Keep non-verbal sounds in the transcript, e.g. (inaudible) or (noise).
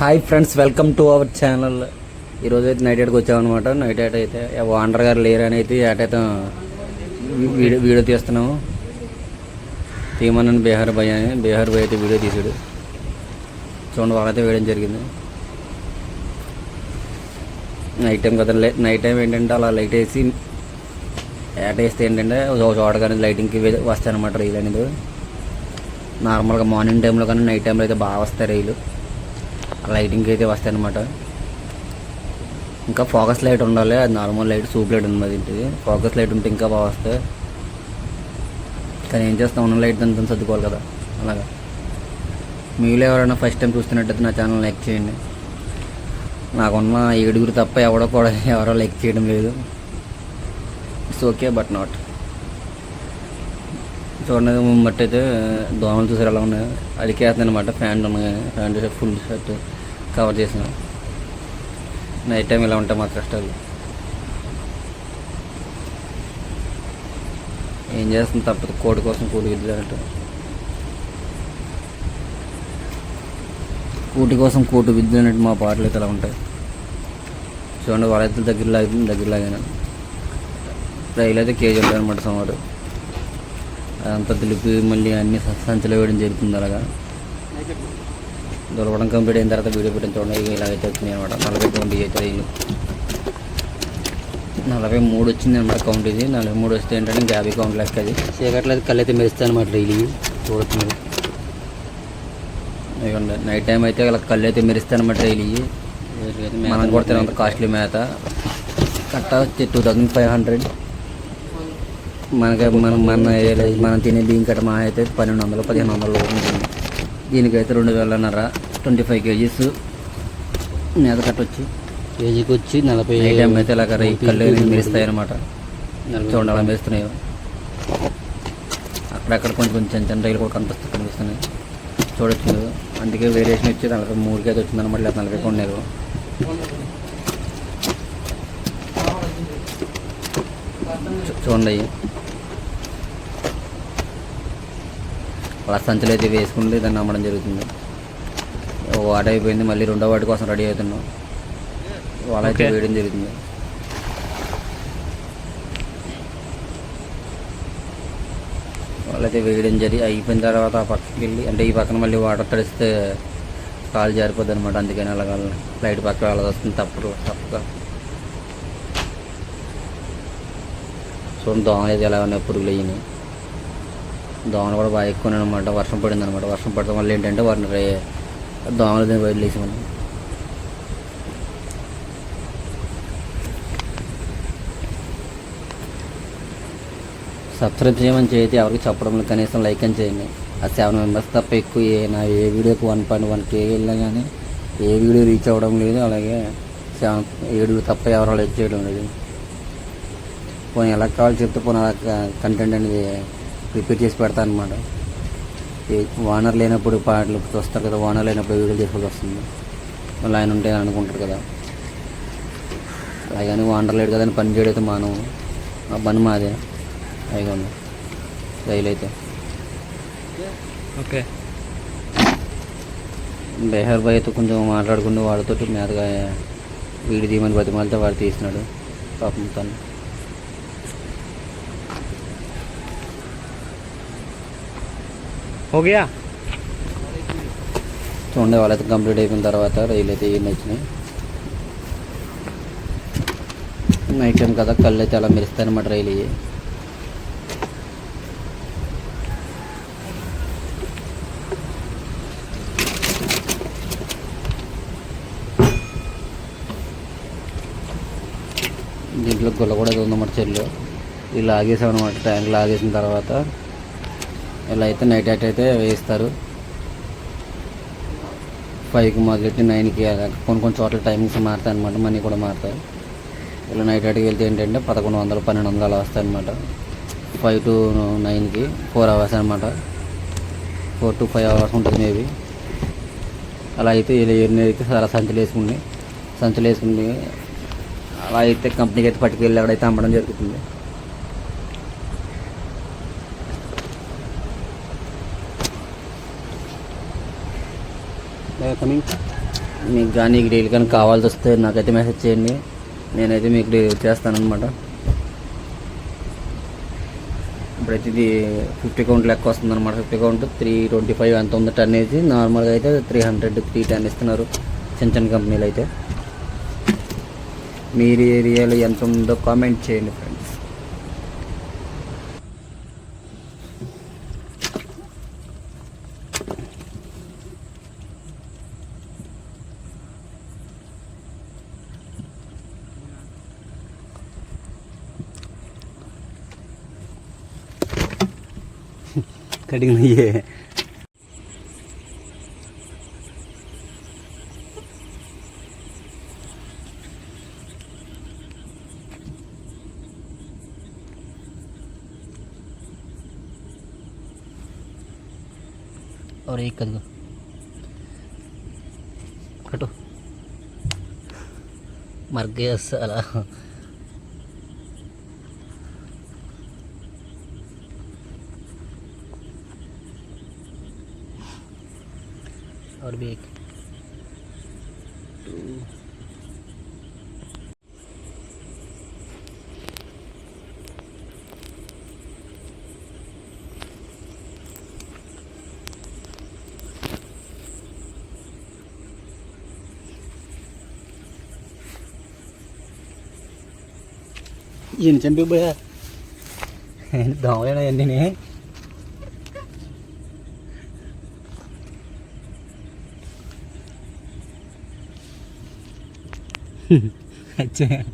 Hi friends welcome to our channel ఈరోజు అయితే night ఎయిట్కి వచ్చామన్నమాట. నైట్ ఎయిట్ అయితే ఓనర్ గారు లేరు అని అయితే ఏటైతే వీడియో వీడియో తీస్తున్నాము. తీయమన్నాను బీహార్ భయ్ అని బీహార్ భయ్ అయితే వీడియో తీసాడు. చూడండి వాళ్ళైతే వేయడం జరిగింది. నైట్ టైం కదా నైట్ టైం ఏంటంటే అలా లైట్ వేసి ఏట వేస్తే ఏంటంటే ఒక చోట కానీ లైటింగ్కి వస్తాయి అనమాట రీల్ అనేది. నార్మల్గా మార్నింగ్ టైంలో కానీ నైట్ టైంలో అయితే బాగా వస్తాయి రైలు. లైటింగ్కి అయితే వస్తాయి అనమాట ఇంకా ఫోకస్ లైట్ ఉండాలి అది నార్మల్ లైట్ సూప్ లైట్ ఉంది ఇంటిది. ఫోకస్ లైట్ ఉంటే ఇంకా బాగా వస్తాయి. కానీ ఏం చేస్తాం ఉన్న లైట్ అంతా సర్దుకోవాలి కదా అలాగా. మీలో ఎవరైనా ఫస్ట్ టైం చూస్తున్నట్టయితే నా ఛానల్ లైక్ చేయండి. నాకున్న ఏడుగురు తప్ప ఎవడో కూడా (laughs) ఎవరో లైక్ చేయడం లేదు. ఇట్స్ ఓకే బట్ నాట్ చూడండి మట్టి అయితే దోమలు చూసారు ఎలా ఉన్నాయి? అడిగేస్తుంది అనమాట ఫ్యాన్ ఉన్నాయి ఫ్యాన్ ఫుల్ షర్ట్. కవర్ చేసిన. నైట్ టైం ఇలా ఉంటాయి మా కష్టాలు ఏం చేస్తుంది తప్పదు కోడి కోసం కూడి విద్యుత్ కూటి కోసం కోటి విద్య మా పాటలు అయితే అలా ఉంటాయి. చూడండి వాళ్ళైతే దగ్గర లాగుతుంది దగ్గర లాగాను. రైలు అయితే కేజీ ఉంటాయి అనమాట సుమారు అదంతా తెలిపి మళ్ళీ అన్ని స- వేయడం జరుగుతుంది అలాగా. దొరకడం కంప్లీట్ అయిన తర్వాత వీడియో పెట్టిన చూడండి ఇలాగైతే వచ్చినాయి అనమాట నలభై కౌంట్ అయితే రైలు. నలభై మూడు వచ్చింది అనమాట కౌంట్ ఇది. నలభై మూడు వస్తే ఏంటంటే ఇంకా యాభై కౌంట్ లెక్క అది. చీకట్లో అయితే కళ్ళు అయితే మెరుస్తాయి అనమాట రైలు ఇవి. చూడొచ్చు నైట్ టైం అయితే ఇలా కళ్ళు అయితే మెరుస్తాయి అనమాట రైలు ఇవి. మనం కూడా తినంత కాస్ట్లీ మేత. కట్ట వచ్చి టూ థౌజండ్ ఫైవ్ హండ్రెడ్ మనకి మనం మన ఏరియాలో మనం తినే బియ్యం కట్ట మా అయితే పన్నెండు వందలు పదిహేను వందలు ఉంటుంది. దీనికైతే రెండు వేలన్నర. ట్వంటీ ఫైవ్ కేజీస్ మేత కట్ట వచ్చి. కేజీకి వచ్చి నలభై టైం అయితే ఇలాగ కళ్ళు మెరుస్తాయి అనమాట చూడండి అలా మెరుస్తున్నాయి. అక్కడక్కడ కొంచెం కొంచెం చిన్న చిన్న రైలు కూడా కనిపిస్తూ కనిపిస్తున్నాయి. చూడొచ్చు. అందుకే వేరియేషన్ వచ్చి నలభై మూడుకి అయితే వచ్చింది అనమాట లేదా నలభై కొన్ని చూడండి అలా సంచులు అయితే వేసుకుంటే దాన్ని అమ్మడం జరుగుతుంది. వాట అయిపోయింది. మళ్ళీ రెండో వాటి కోసం రెడీ అవుతున్నాం. వాళ్ళైతే Okay. వేయడం జరుగుతుంది వాళ్ళైతే వేయడం జరిగి అయిపోయిన తర్వాత ఆ పక్కకి వెళ్ళి అంటే ఈ పక్కన మళ్ళీ వాటర్ తడిస్తే కాలు జారిపోద్ది అనమాట అందుకని అలా లైట్ పక్క వెళ్ళాల్సి వస్తుంది. తప్పదు తప్పగా. చూడండి దోమలు అయితే ఎలా ఉన్నాయి. పురుగులు అయ్యి దోమలు కూడా బాగా ఎక్కువ అనమాట వర్షం పడింది అనమాట వర్షం పడటం వల్ల ఏంటంటే వాటిని రే- దోమలు దీన్ని వదిలేసి మనం సబ్స్క్రైబ్ చేయమని చేయితే ఎవరికి చెప్పడం కనీసం లైక్ అని చేయండి. ఆ సెవెన్ మెంబర్స్ తప్ప ఎక్కువ ఏ నా ఏ వీడియోకి వన్ పాయింట్ వన్ కే వెళ్ళినా కానీ ఏ వీడియో రీచ్ అవ్వడం లేదు అలాగే సెవెన్ ఏడు తప్ప ఎవరు లైక్ చేయడం లేదు. పోనీ ఎలా కావాలో చెప్తే పోనీ అలా కంటెంట్ అనేది ప్రిపేర్ చేసి పెడతాను అనమాట వానర్ లేనప్పుడు పాటలు చూస్తారు కదా వానర్ లేనప్పుడు వీడియో చేసుకోవాల్సి వస్తుంది. మళ్ళీ ఆయన ఉంటే అనుకుంటారు కదా. అలాగని వానర్ లేడు కదా అని పని చేయడైతే మానవు. ఆ పని మాదే. అయిగా ఉంది రైలు అయితే. ఓకే. బెహర్ బాయ్ అయితే కొంచెం మాట్లాడుకుంటూ వాడితో మేతగా వీడి తీయమని బతిమాలితే వాడు తీసినాడు. పాపం తను. हो गया చూడండి వాళ్ళైతే కంప్లీట్ అయిపోయిన తర్వాత రైలు అయితే ఏం వచ్చినాయి నైట్ టైం కదా కళ్ళు అయితే అలా మెరుస్తాయి అనమాట రైలు ఇవి దీంట్లో గుల్ల కూడా ఏదో ఉందన్నమాట చెల్లు ఇలా ఆగేసాం అనమాట ట్యాంక్ లాగేసిన తర్వాత ఇలా అయితే నైట్ అట్ అయితే వేయిస్తారు. ఫైవ్కి మొదలెట్టి నైన్కి అలా కొన్ని కొన్ని చోట్ల టైమింగ్స్ మారుతాయి అనమాట మనీ కూడా మారుతాయి. ఇలా నైట్ అవుట్కి వెళ్తే ఏంటంటే పదకొండు వందలు పన్నెండు వందలు అలా వస్తాయి అనమాట ఫైవ్ టు నైన్కి ఫోర్ అవర్స్ అనమాట ఫోర్ టు ఫైవ్ అవర్స్ ఉంటుంది మేబీ అలా అయితే ఇలా ఎన్ని అయితే చాలా సంచులు వేసుకుని సంచులు వేసుకుని అలా అయితే కంపెనీకి అయితే పట్టుకెళ్ళి అక్కడైతే అమ్మడం జరుగుతుంది. కమింగ్ మీకు కానీ డీల్ కానీ కావాల్సి వస్తే నాకైతే మెసేజ్ చేయండి. నేనైతే మీకు డెలివరీ చేస్తానన్నమాట. ఇప్పుడైతే ఇది ఫిఫ్టీ కౌంట్ లెక్క వస్తుంది అనమాట fifty count three twenty five ఎంత ఉంది టన్ వేసి నార్మల్గా అయితే త్రీ హండ్రెడ్ త్రీ టెన్ ఇస్తున్నారు చిన్న చిన్న కంపెనీలు అయితే. మీరు ఏరియాలో ఎంత ఉందో కామెంట్ చేయండి ఫ్రెండ్ कटिंग नहीं है। और एक कर दो। कटो। मर गया साला। or big two nhìn chân bữa bữa đỏ đây là gì nè. 还这样